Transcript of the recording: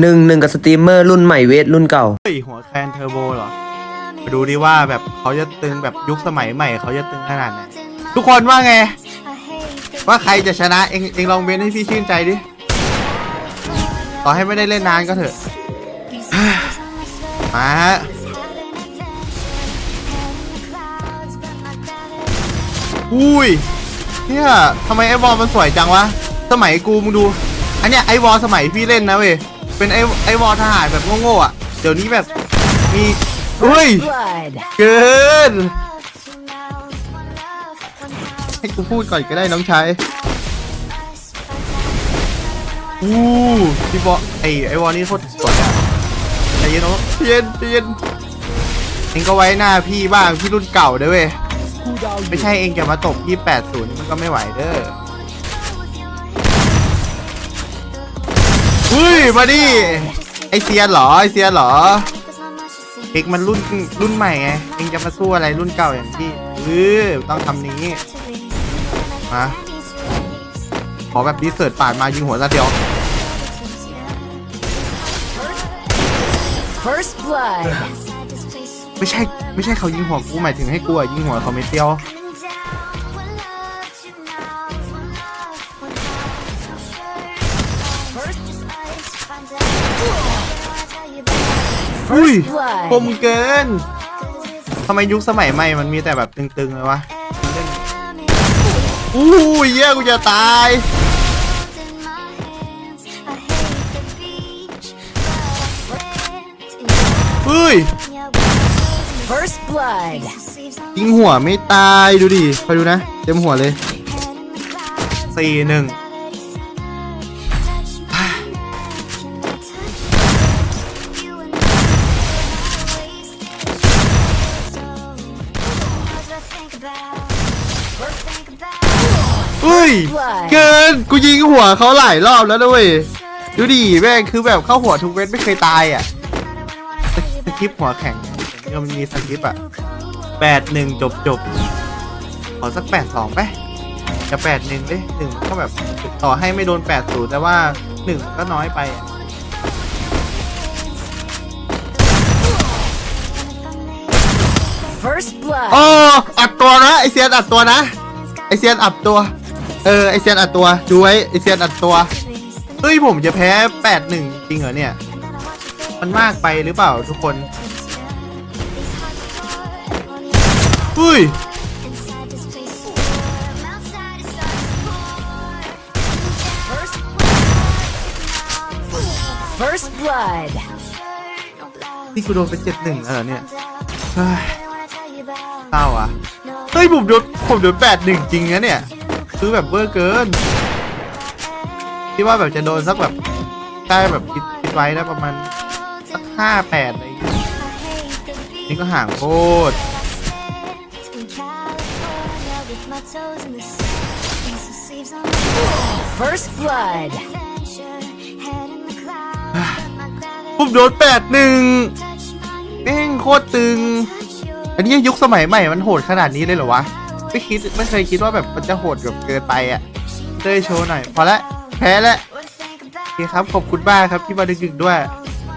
หนึ่งหนึ่งกับสตรีมเมอร์รุ่นใหม่เวทรุ่นเก่า เฮ้ยหัวแคนเทอร์โบเหรอไปดูดิว่าแบบเขาจะตึงแบบยุคสมัยใหม่เขาจะตึงขนาดไหนทุกคนว่าไง ว่าใครจะชนะเองเองลองเบนให้พี่ชื่นใจดิต่อให้ไม่ได้เล่นนานก็เถอะ มาฮะอุ้ยเนี่ยทำไมไอ้บอลมันสวยจังวะ สมัยกูมึงดู อันเนี้ยไอ้วอลสมัยพี่เล่นนะเว้ย เป็นไอ้ไอ้วอลทหารแบบโง่ๆอะ เดี๋ยวนี้แบบมีเฮ้ย Blood. เกิน ให้กูพูดก่อนก็ได้น้องชายอู้พี่บอไอไอวอลนี่โคตรสวยอะใจเย็นเนาะใจเย็นใจเย็นเองก็ไว้หน้าพี่บ้างพี่รุ่นเก่าเด้อเว้ย ไม่ใช่เองจะมาตบพี่80นี่มันก็ไม่ไหวเด้อ เฮ้ยมาดิไอเซียนเหรอไอเซียนเหรอเอกมันรุ่นรุ่นใหม่ไงเองจะมาสู้อะไรรุ่นเก่าอย่างที่เออต้องทำนี้มาขอแบบดีเสิร์ตปาดมายิงหัวซะเดียว First blood. ไม่ใช่ไม่ใช่เขายิงหัวกูหมายถึงให้กูอะยิงหัวเขาไม่เดียว อุ้ย blood คมเกินทำไมยุคสมัยใหม่มันมีแต่แบบตึงๆเลยวะอู้ยเยี่ยกูจะตาย เฮ้ย First blood. ยิงหัวไม่ตายดูดิคอยดูนะ เต็มหัวเลยสี่หนึ่ง เฮ้ย เกิน กูยิงหัวเขาหลายรอบแล้วนะเว้ยดูดิแม่งคือแบบเข้าหัวทุกเม็ดไม่เคยตายอะสสคริปหัวแข็งเนี่ยมันมีสคริปอะแปดหนึ่งจบจบขอสักแปดสองไปจะแปดหนึ่งดิหนึ่งก็แบบต่อให้ไม่โดนแปดศูนย์แต่ว่าหนึ่งก็น้อยไปอะ First blood. อ๋ออัดตัวนะไอเซียนอัดตัวนะ ไอเซียนอัดตัว เออไอเซียนอัดตัวดูไว้ไอเซียนอัดตัวเฮ้ยผมจะแพ้แปดหนึ่งจริงเหรอเนี่ย มันมากไปหรือเปล่าทุกคนเฮ้ย First First blood. นี่กูโดนไปเจ็ดหนึ่งแล้วเหรอเนี่ย เฮ้ยเศร้าอะ เฮ้ยผมโดนผมโดนแปดหนึ่งจริงนะเนี่ยคือแบบเบอร์เกิน คิดว่าแบบจะโดนสักแบบได้แบบคิดคิดไว้นะประมาณสักห้าแปดอะไรอย่างเงี้ยนี่ก็ห่างโคตร First blood. ผมโดนแปดหนึ่งแม่งโคตรตึง อันนี้ยุคสมัยใหม่มันโหดขนาดนี้เลยเหรอวะไม่คิดไม่เคยคิดว่าแบบมันจะโหดแบบเกินไปอะเต้ยโชว์หน่อย พอละแพ้แล้วโอเคครับขอบคุณมากครับที่มาดึกๆด้วย